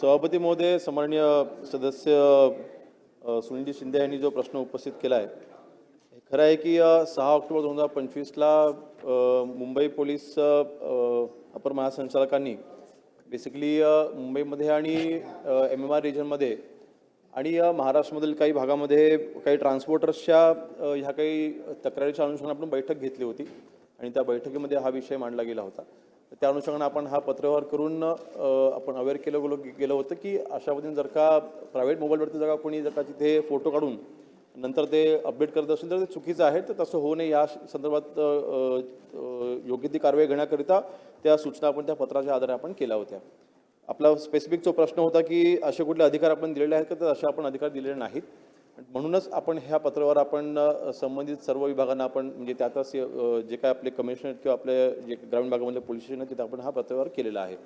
सभापती महोदय सन्माननीय सदस्य सुनीलजी शिंदे यांनी जो प्रश्न उपस्थित केला आहे खरं आहे की सहा ऑक्टोबर दोन हजार पंचवीसला मुंबई पोलीस अपर महासंचालकांनी बेसिकली मुंबईमध्ये आणि एम एम आर रिजनमध्ये आणि महाराष्ट्रामधील काही भागामध्ये काही ट्रान्सपोर्टर्सच्या ह्या काही तक्रारीच्या अनुषंगाने आपण बैठक घेतली होती आणि त्या बैठकीमध्ये हा विषय मांडला गेला होता. त्या अनुषंगानं आपण हा पत्रव्यवहार करून आपण अवेअर केलं गेलो गेलं होतं की अशा पद्धतीने जर का प्रायव्हेट मोबाईलवरती जर का कोणी जर का तिथे फोटो काढून नंतर ते अपडेट करत असेल तर ते चुकीचं आहे तर तसं होऊ नये. या संदर्भात योग्य ती कारवाई घेण्याकरिता त्या सूचना आपण त्या पत्राच्या आधारे आपण केल्या होत्या. आपला स्पेसिफिक जो प्रश्न होता की असे कुठले अधिकार आपण दिलेले आहेत का तर असे आपण अधिकार दिलेले नाहीत. म्हणूनच आपण ह्या पत्रावर आपण संबंधित सर्व विभागांना आपण म्हणजे त्या त्या जे काय आपले कमिशनर किंवा आपले जे ग्रामीण भागामधले पोलीस स्टेशन आहेत तिथे आपण हा पत्रावर केलेला आहे.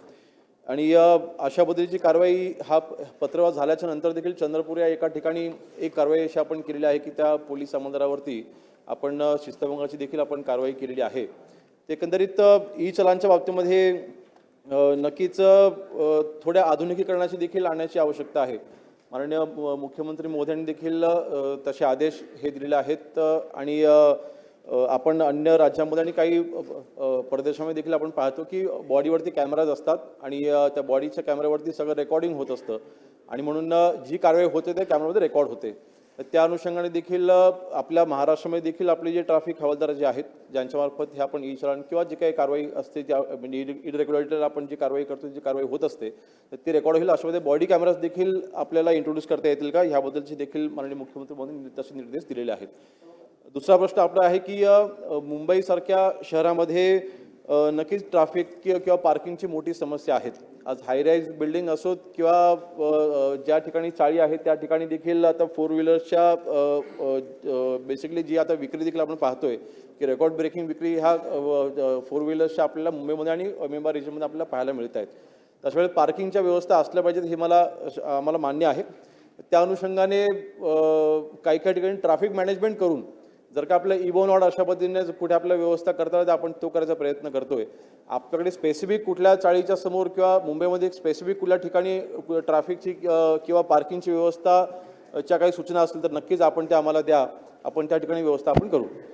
आणि अशा पद्धतीची कारवाई हा प- पत्रव्यवहार झाल्याच्यानंतर देखील चंद्रपूर या एका ठिकाणी एक कारवाई अशी आपण केलेली आहे की त्या पोलीस आमदारावरती आपण शिस्तभंगाची देखील आपण कारवाई केलेली आहे. ते एकंदरीत ई चलांच्या बाबतीमध्ये नक्कीच थोड्या आधुनिकीकरणाची देखील आणण्याची आवश्यकता आहे. माननीय मुख्यमंत्री मोद्यांनी देखील तसे आदेश हे दिलेले आहेत. आणि आपण अन्य राज्यांमध्ये आणि काही परदेशामध्ये देखील आपण पाहतो की बॉडीवरती कॅमेराज असतात आणि त्या बॉडीच्या कॅमेऱ्यावरती सगळं रेकॉर्डिंग होत असतं. आणि म्हणून जी कारवाई होते ते कॅमेरामध्ये रेकॉर्ड होते. त्या अनुषंगाने देखील आपल्या महाराष्ट्रामध्ये देखील आपले जे ट्रॅफिक हवालदार जे आहेत ज्यांच्यामार्फत हे आपण ई चलन किंवा जी काही कारवाई असते त्या म्हणजे इरेग्युलेटर आपण जी कारवाई करतो जी कारवाई होत असते तर ती रेकॉर्ड होईल अशामध्ये बॉडी कॅमेराज देखील आपल्याला इंट्रोड्यूस करता येतील का? ह्याबद्दलचे देखील माननीय मुख्यमंत्री म्हणून तसे निर्देश दिलेले आहेत. दुसरा प्रश्न आपला आहे की मुंबईसारख्या शहरामध्ये नक्कीच ट्रॅफिक किंवा पार्किंगची मोठी समस्या आहेत. आज हायराईज बिल्डिंग असोत किंवा ज्या ठिकाणी चाळी आहेत त्या ठिकाणी देखील आता फोर व्हीलरच्या बेसिकली जी आता विक्री देखील आपण पाहतोय की रेकॉर्ड ब्रेकिंग विक्री ह्या फोर व्हीलर्सच्या आपल्याला मुंबईमध्ये आणि मेंबर रिजनमध्ये आपल्याला पाहायला मिळत आहेत. तशा वेळेस पार्किंगच्या व्यवस्था असल्या पाहिजेत हे मला आम्हाला मान्य आहे. त्या अनुषंगाने काही काही ठिकाणी ट्रॅफिक मॅनेजमेंट करून जर का आपलं इबोन अशा पद्धतीने कुठे आपल्याला व्यवस्था करता येईल तर आपण तो करायचा प्रयत्न करतोय. आपल्याकडे स्पेसिफिक कुठल्या चाळीच्या समोर किंवा मुंबईमध्ये स्पेसिफिक कुठल्या ठिकाणी ट्रॅफिकची किंवा पार्किंगची व्यवस्था च्या काही सूचना असतील तर नक्कीच आपण त्या आम्हाला द्या. आपण त्या ठिकाणी व्यवस्था आपण करू.